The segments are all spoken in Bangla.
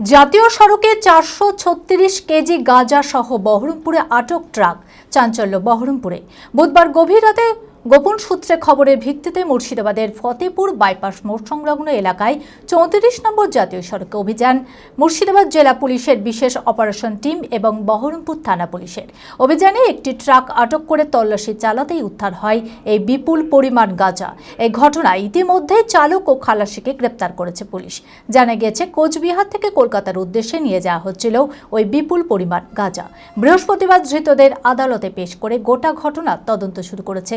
জাতীয় সড়কে চারশো ছত্রিশ কেজি গাঁজা সহ বহরমপুরে আটক ট্রাক। চাঞ্চল্য বহরমপুরে। বুধবার গভীর রাতে গোপন সূত্রে খবরের ভিত্তিতে মুর্শিদাবাদের ফতেপুর বাইপাস মোড় সংলগ্ন এলাকায় চৌত্রিশ নম্বর জাতীয় সড়কে অভিযান। মুর্শিদাবাদ জেলা পুলিশের বিশেষ অপারেশন টিম এবং বহরমপুর থানা পুলিশের। অভিযানে একটি ট্রাক আটক করে তল্লাশি চালাতেই উদ্ধার হয় এই বিপুল পরিমাণ গাঁজা। এই ঘটনায় ইতিমধ্যে চালক ও খালাসিকে গ্রেপ্তার করেছে পুলিশ। জানা গিয়েছে, কোচবিহার থেকে কলকাতার উদ্দেশ্যে নিয়ে যাওয়া হচ্ছিল ওই বিপুল পরিমাণ গাঁজা। বৃহস্পতিবার ধৃতদের আদালতে পেশ করে গোটা ঘটনা তদন্ত শুরু করেছে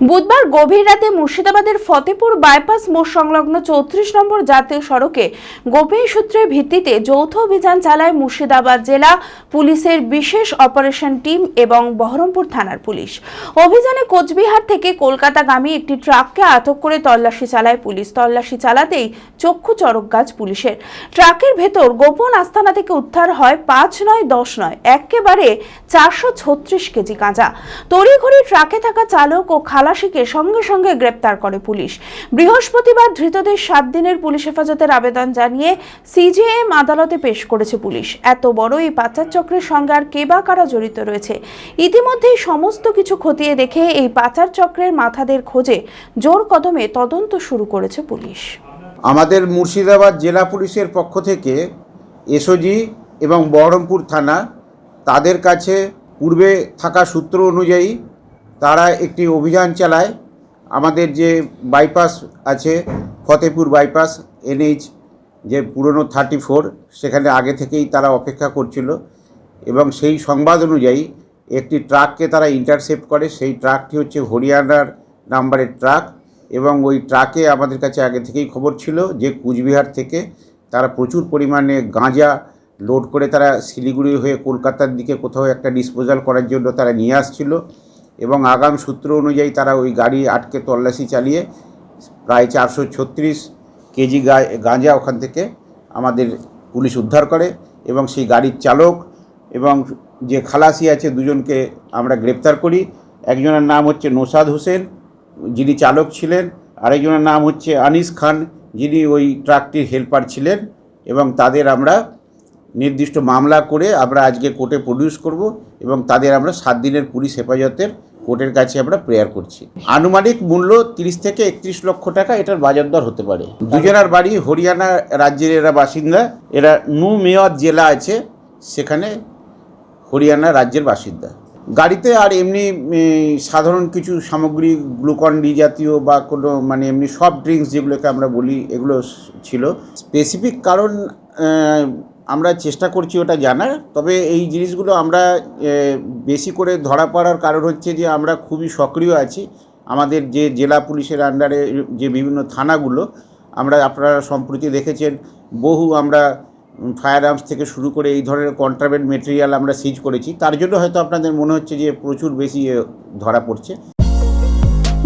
বুধবার গভীর রাতে মুর্শিদাবাদের ফতেপুর বাইপাস মোড় সংলগ্ন চৌত্রিশ নম্বর জাতীয় সড়কে গোপন সূত্রের ভিত্তিতে যৌথ অভিযান চালায় মুর্শিদাবাদ জেলা পুলিশের বিশেষ অপারেশন টিম এবং বহরমপুর থানার পুলিশ। অভিযানে কোচবিহার থেকে কলকাতাগামী একটি ট্রাককে আটক করে তল্লাশি চালায় পুলিশ। তল্লাশি চালাতেই চক্ষু চরক গাছ পুলিশের। ট্রাকের ভেতর গোপন আস্তানা থেকে উদ্ধার হয় পাঁচ নয়, দশ নয়, একেবারে চারশো ছত্রিশ কেজি গাঁজা তড়িঘড়ি ট্রাকে থাকা চালক ও খালাসিকে সঙ্গে সঙ্গে গ্রেপ্তার করে পুলিশ। বৃহস্পতিবার ধৃতদের সাত দিনের পুলিশ হেফাজতের আবেদন জানিয়ে সিজেএম আদালতে পেশ করেছে পুলিশ। এত বড় এই পাচার চক্রের সঙ্গে আর কে বা কারা জড়িত রয়েছে? ইতিমধ্যেই সমস্ত কিছু খতিয়ে দেখে এই পাচার চক্রের মাথাদের খোঁজে জোর কদমে তদন্ত শুরু করেছে পুলিশ। আমাদের মুর্শিদাবাদ জেলা পুলিশের পক্ষ থেকে এসওজি এবং বহরমপুর থানা তাদের কাছে পূর্বে থাকা সূত্র অনুযায়ী তারা একটি অভিযান চালায়। আমাদের যে বাইপাস আছে ফতেপুর বাইপাস এনএইচ যে পুরনো থার্টি ফোর সেখানে আগে থেকেই তারা অপেক্ষা করছিল এবং সেই সংবাদ অনুযায়ী একটি ট্রাককে তারা ইন্টারসেপ্ট করে। সেই ট্রাকটি হচ্ছে হরিয়ানার নাম্বারের ট্রাক এবং ওই ট্রাকে আমাদের কাছে আগে থেকেই খবর ছিল যে কুচবিহার থেকে তারা প্রচুর পরিমাণে গাঁজা লোড করে তারা শিলিগুড়ি হয়ে কলকাতার দিকে কোথাও একটা ডিসপোজাল করার জন্য তারা নিয়ে আসছিল। এবং আগাম সূত্র অনুযায়ী তারা ওই গাড়ি আটকে তল্লাশি চালিয়ে প্রায় চারশো ছত্রিশ কেজি গাঁজা ওখান থেকে আমাদের পুলিশ উদ্ধার করে এবং সেই গাড়ির চালক এবং যে খালাসি আছে দুজনকে আমরা গ্রেপ্তার করি। একজনের নাম হচ্ছে নোসাদ হোসেন, যিনি চালক ছিলেন। আরেকজনের নাম হচ্ছে আনিস খান, যিনি ওই ট্রাকটির হেল্পার ছিলেন এবং তাদের আমরা নির্দিষ্ট মামলা করে আমরা আজকে কোর্টে প্রডিউস করব এবং তাদের আমরা সাত দিনের পুলিশ হেফাজতের কোর্টের কাছে আমরা প্রেয়ার করছি। আনুমানিক মূল্য তিরিশ থেকে একত্রিশ লক্ষ টাকা এটার বাজার দর হতে পারে। দুজনার বাড়ি হরিয়ানা রাজ্যের এরা বাসিন্দা। এরা নু মেয়র জেলা আছে, সেখানে হরিয়ানা রাজ্যের বাসিন্দা। গাড়িতে আর এমনি সাধারণ কিছু সামগ্রী, গ্লুকন ডি জাতীয় বা কোনো মানে এমনি সফট ড্রিঙ্কস যেগুলোকে আমরা বলি, এগুলো ছিল। স্পেসিফিক কারণ আমরা চেষ্টা করছি ওটা জানার, তবে এই জিনিসগুলো আমরা বেশি করে ধরা পড়ার কারণ হচ্ছে যে আমরা খুবই সক্রিয় আছি। আমাদের যে জেলা পুলিশের আন্ডারে যে বিভিন্ন থানাগুলো, আমরা আপনারা সম্প্রতি দেখেছেন, বহু আমরা ফায়ার আর্মস থেকে শুরু করে এই ধরনের কন্ট্রাবেন্ড মেটেরিয়াল আমরা সিজ করেছি। তার জন্য হয়তো আপনাদের মনে হচ্ছে যে প্রচুর বেশি ধরা পড়ছে।